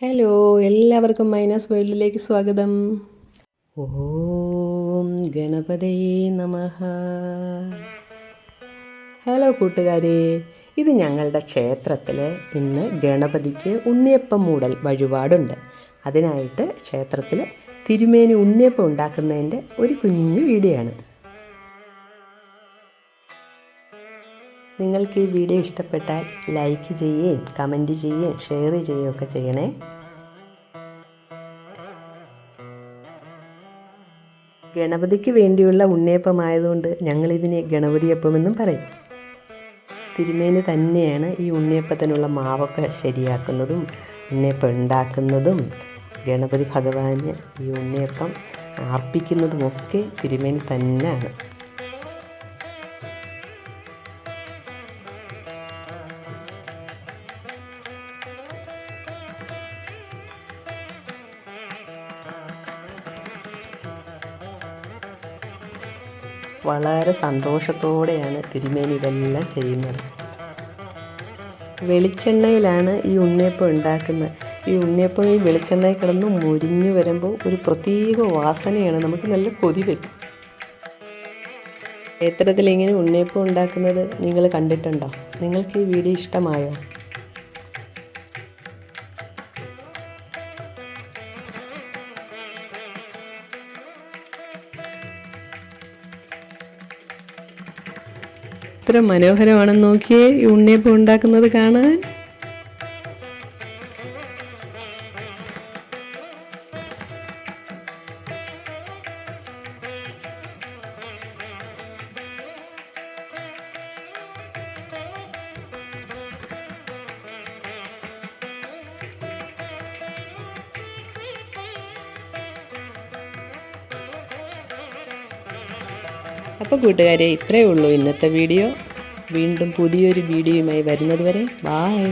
Hello എല്ലാവർക്കും minus വേൾഡിലേക്ക് സ്വാഗതം. ഓം ഗണപതയേ നമഃ ഹലോ കൂട്ടുകാരെ ഇത് ഞങ്ങളുടെ ക്ഷേത്രത്തിൽ ഇന്ന് ഗണപതിക്ക് ഉണ്ണിയപ്പം മൂടൽ വഴിപാടുണ്ട്. അതിനായിട്ട് ക്ഷേത്രത്തിൽ തിരുമേനി ഉണ്ണിയപ്പം ഉണ്ടാക്കുന്നതിന്റെ ഒരു കുഞ്ഞു വീഡിയോ ആണ് നിങ്ങൾക്ക് ഈ വീഡിയോ ഇഷ്ടപ്പെട്ടാൽ ലൈക്ക് ചെയ്യുകയും കമന്റ് ചെയ്യുകയും ഷെയർ ചെയ്യുകയും ഒക്കെ ചെയ്യണേ. ഗണപതിക്ക് വേണ്ടിയുള്ള ഉണ്ണിയപ്പമായതുകൊണ്ട് ഞങ്ങളിതിനെ ഗണപതിയപ്പമെന്നും പറയും. തിരുമേനി തന്നെയാണ് ഈ ഉണ്ണിയപ്പത്തിനുള്ള മാവൊക്കെ ശരിയാക്കുന്നതും ഉണ്ണിയപ്പം ഉണ്ടാക്കുന്നതും. ഗണപതി ഭഗവാന് ഈ ഉണ്ണിയപ്പം അർപ്പിക്കുന്നതുമൊക്കെ തിരുമേനി തന്നെയാണ്. വളരെ സന്തോഷത്തോടെയാണ് തിരുമേനി ഇതെല്ലാം ചെയ്യുന്നത്. വെളിച്ചെണ്ണയിലാണ് ഈ ഉണ്ണിയപ്പം ഉണ്ടാക്കുന്നത്. ഈ ഉണ്ണിയപ്പം ഈ വെളിച്ചെണ്ണയിൽ കിടന്ന് മുരിഞ്ഞു വരുമ്പോൾ ഒരു പ്രത്യേക വാസനയാണ് നമുക്ക് നല്ല കൊതി വരും ക്ഷേത്രത്തിൽ ഇങ്ങനെ ഉണ്ണിയപ്പം ഉണ്ടാക്കുന്നത് നിങ്ങൾ കണ്ടിട്ടുണ്ടോ? നിങ്ങൾക്ക് ഈ വീഡിയോ ഇഷ്ടമായോ? എത്ര മനോഹരമാണെന്ന് നോക്കിയേ. ഉണ്ണിയപ്പം ഉണ്ടാക്കുന്നത് കാണാൻ. അപ്പോൾ കൂട്ടുകാരെ ഇത്രയേ ഉള്ളൂ ഇന്നത്തെ വീഡിയോ. വീണ്ടും പുതിയൊരു വീഡിയോയുമായി വരുന്നത് വരെ ബായ്